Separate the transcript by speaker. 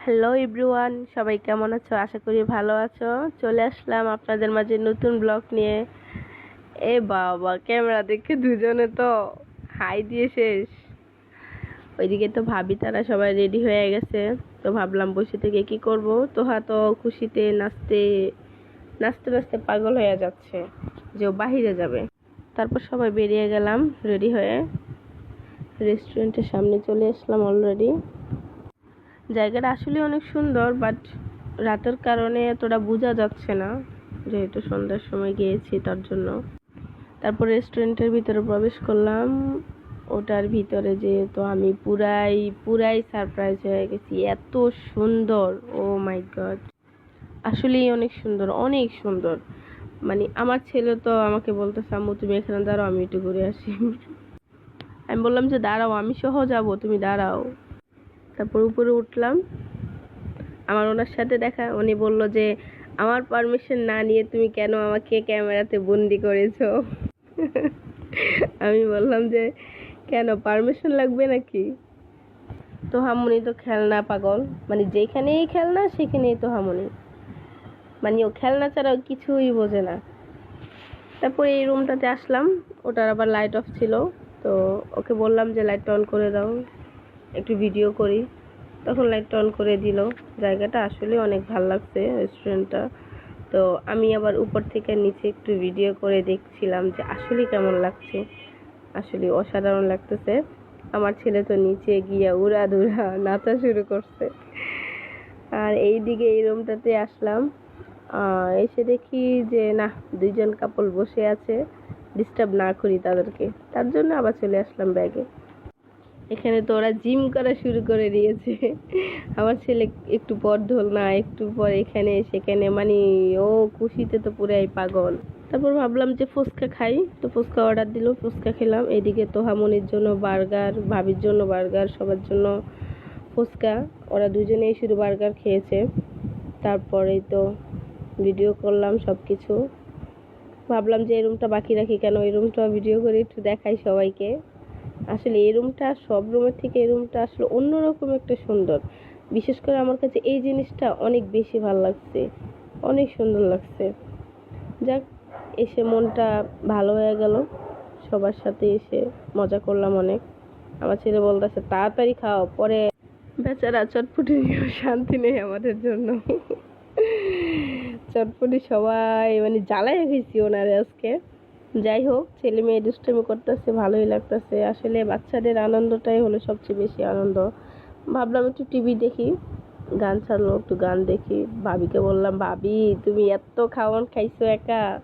Speaker 1: Hello everyone সবাই কেমন আছো? আশা করি ভালো আছো। চলে আসলাম আপনাদের মাঝে নতুন ব্লগ নিয়ে। এ বাবা ক্যামেরা দেখে দুজনে তো হাই দিয়ে শেষ। ওইদিকে তো ভাবি, তারা সবাই রেডি হয়ে গেছে। তো ভাবলাম বসে থেকে কি করব? তোহা তো খুশিতে নাচতে নাচতে নাচতে পাগল হয়ে যাচ্ছে যে ও বাহিরে যাবে। তারপর সবাই বেরিয়ে গেলাম রেডি হয়ে। রেস্টুরেন্টের সামনে চলে আসলাম অলরেডি জায়গাটা আসলে অনেক সুন্দর বাট রাতের কারণে এতটা বোঝা যাচ্ছে না, যেহেতু সন্ধ্যার সময় গিয়েছি তার জন্য। তারপর রেস্টুরেন্টের ভিতরে প্রবেশ করলাম। ওটার ভিতরে যেহেতু আমি পুরাই পুরাই সারপ্রাইজ হয়ে গেছি। এত সুন্দর ও মাই গড আসলেই অনেক সুন্দর অনেক সুন্দর। মানে আমার ছেলে তো আমাকে বলতেছে, আম্মু, তুমি এখানে দাঁড়াও, আমি একটু ঘুরে আসি। আমি বললাম যে, দাঁড়াও, আমি সহ যাব, তুমি দাঁড়াও। তারপর উপরে উঠলাম। আমার ওনার সাথে দেখা, উনি বলল যে, আমার পারমিশন না নিয়ে তুমি কেন আমাকে ক্যামেরাতে বন্দি করেছ? আমি বললাম যে, কেন পারমিশন লাগবে নাকি? তো হামুনি তো খেলনা পাগল। মানে যেখানেই খেলনা, সেখানেই তো হামুনি। মানে ও খেলনা ছাড়া কিছুই বোঝে না। তারপর এই রুমটাতে আসলাম। ওটার আবার লাইট অফ ছিল। তো ওকে বললাম যে লাইটটা অন করে দাও। একটু ভিডিও করি। তখন লাইটটা অন করে দিল। জায়গাটা আসলে অনেক ভালো লাগছে রেস্টুরেন্টটা তো আমি আবার উপর থেকে নিচে একটু ভিডিও করে দেখছিলাম যে আসলে কেমন লাগছে। আসলে অসাধারণ লাগতেছে। আমার ছেলে তো নিচে গিয়া উড়া দুরা নাচা শুরু করছে। আর এই দিকে এই রুমটাতে আসলাম এসে দেখি যে না, দুইজন কাপল বসে আছে। ডিস্টার্ব না করি তাদেরকে। তার জন্য আবার চলে আসলাম ব্যাগে এখানে তো ওরা জিম করা শুরু করে দিয়েছে। আমার ছেলে একটু পর ঢোল না, একটু পর এখানে, সেখানে মানে ও খুশিতে তো পুরাই পাগল। তারপর ভাবলাম যে ফুচকা খাই, তো ফুচকা অর্ডার দিল, ফুচকা খেলাম। এদিকে তোহামনির জন্য বার্গার, ভাবির জন্য বার্গার, সবার জন্য ফুচকা। ওরা দুজনেই শুধু বার্গার খেয়েছে। তারপরেই তো ভিডিও করলাম সব কিছু ভাবলাম যে এই রুমটা বাকি রাখি কেন? এই রুমটা ভিডিও করে একটু দেখাই সবাইকে। আসলে এই রুমটা সব রুমের থেকে এই রুমটা আসলে অন্যরকম একটা সুন্দর। বিশেষ করে আমার কাছে এই জিনিসটা অনেক বেশি ভালো লাগছে। অনেক সুন্দর লাগছে। যাক, এসে মনটা ভালো হয়ে গেল। সবার সাথে এসে মজা করলাম অনেক। আমার ছেলে বলতেছে, তাড়াতাড়ি খাও, পরে বেচারা চটপটি শান্তি নেই আমাদের জন্য। চটপটি সবাই মানে জ্বালাই রেখেছি ওনারে আজকে। যাই হোক, ছেলে মেয়ে দুষ্টুমি করতেছে, ভালোই লাগতেছে। আসলে বাচ্চাদের আনন্দটাই হলো সবচেয়ে বেশি আনন্দ। ভাবলাম একটু টিভি দেখি, গান ছাড়লো, একটু গান দেখি। ভাবিকে বললাম, ভাবি, তুমি এত খাওয়ান খাইছো একা?